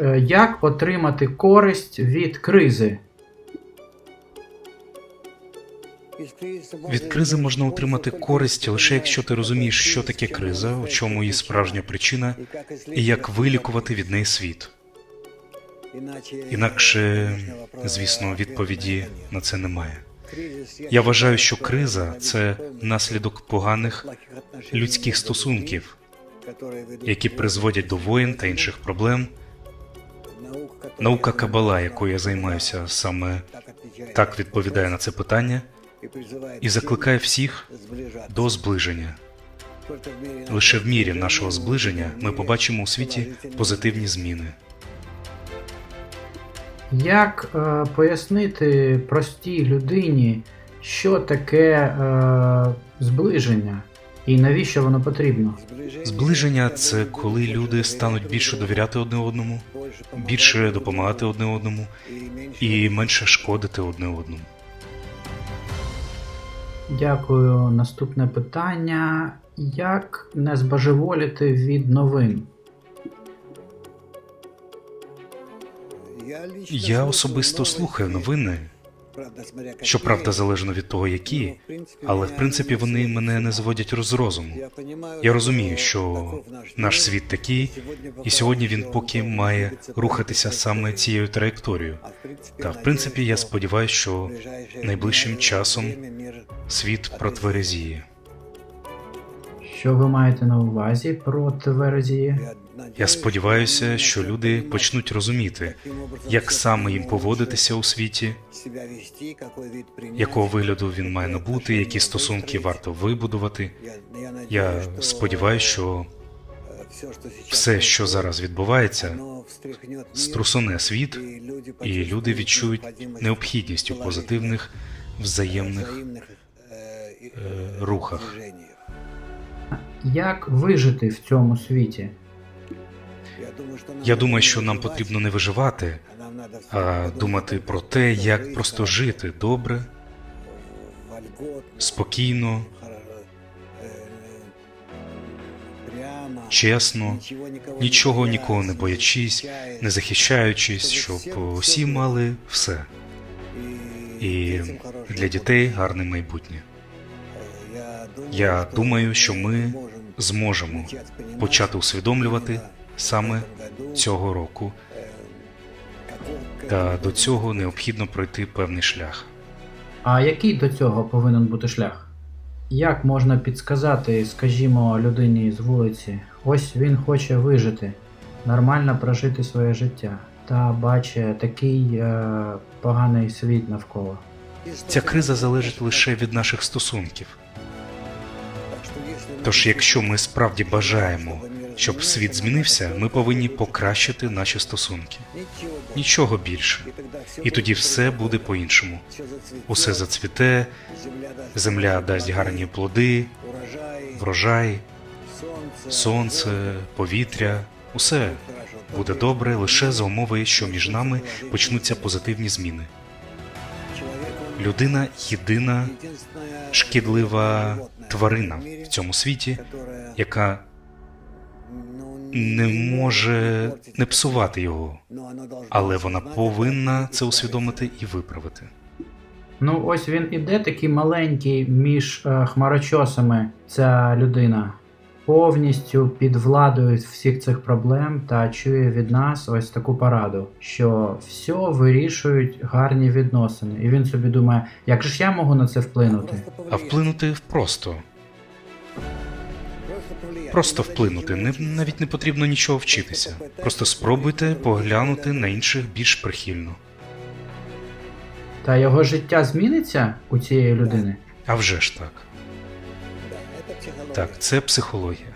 Е, Як отримати користь від кризи? Від кризи можна отримати користь лише якщо ти розумієш, що таке криза, у чому її справжня причина, і як вилікувати від неї світ. Інакше, звісно, відповіді на це немає. Я вважаю, що криза це наслідок поганих людських стосунків, які призводять до воєн та інших проблем. Наука Кабала, якою я займаюся, саме так відповідає на це питання і закликає всіх до зближення. Лише в мірі нашого зближення ми побачимо у світі позитивні зміни. Як е, пояснити простій людині, що таке е, зближення і навіщо воно потрібно? Зближення це коли люди стануть більше довіряти одне одному, більше допомагати одне одному і менше шкодити одне одному. Дякую. Наступне питання: як не збожеволіти від новин? Я особисто слухаю новини, щоправда, залежно від того, які, але в принципі вони мене не зводять роз розуму. Я розумію, що наш світ такий, і сьогодні він поки має рухатися саме цією траєкторією. Та в принципі я сподіваюся, що найближчим часом світ протверезіє. Що ви маєте на увазі про тверезії? Я сподіваюся, що люди почнуть розуміти, як саме їм поводитися у світі, якого вигляду він має набути, які стосунки варто вибудувати. Я сподіваюся, що все, що зараз відбувається, струсоне світ, і люди відчують необхідність у позитивних взаємних е, рухах. Як вижити в цьому світі? Я думаю, що нам потрібно не виживати, а думати про те, як просто жити добре, спокійно, чесно, нічого нікого не боячись, не захищаючись, щоб усі мали все. І для дітей гарне майбутнє. Я думаю, що ми зможемо почати усвідомлювати саме цього року, та до цього необхідно пройти певний шлях. А який до цього повинен бути шлях? Як можна підсказати, скажімо, людині з вулиці, ось він хоче вижити, нормально прожити своє життя, та бачить такий е, поганий світ навколо. Ця криза залежить лише від наших стосунків. Тож, якщо ми справді бажаємо, щоб світ змінився, ми повинні покращити наші стосунки. Нічого більше. І тоді все буде по-іншому. Усе зацвіте, земля дасть гарні плоди, врожай, сонце, повітря. Усе буде добре лише за умови, що між нами почнуться позитивні зміни. Людина єдина шкідлива тварина в цьому світі, яка не може не псувати його, але вона повинна це усвідомити і виправити. Ну, ось він іде такий маленький між е, хмарочосами, ця людина, повністю під владою всіх цих проблем та чує від нас ось таку пораду, що все вирішують гарні відносини. І він собі думає, як же ж я можу на це вплинути? А вплинути просто. Просто вплинути. Не, навіть не потрібно нічого вчитися. Просто спробуйте поглянути на інших більш прихильно. Та його життя зміниться у цієї людини? А вже ж так. Так, це психологія.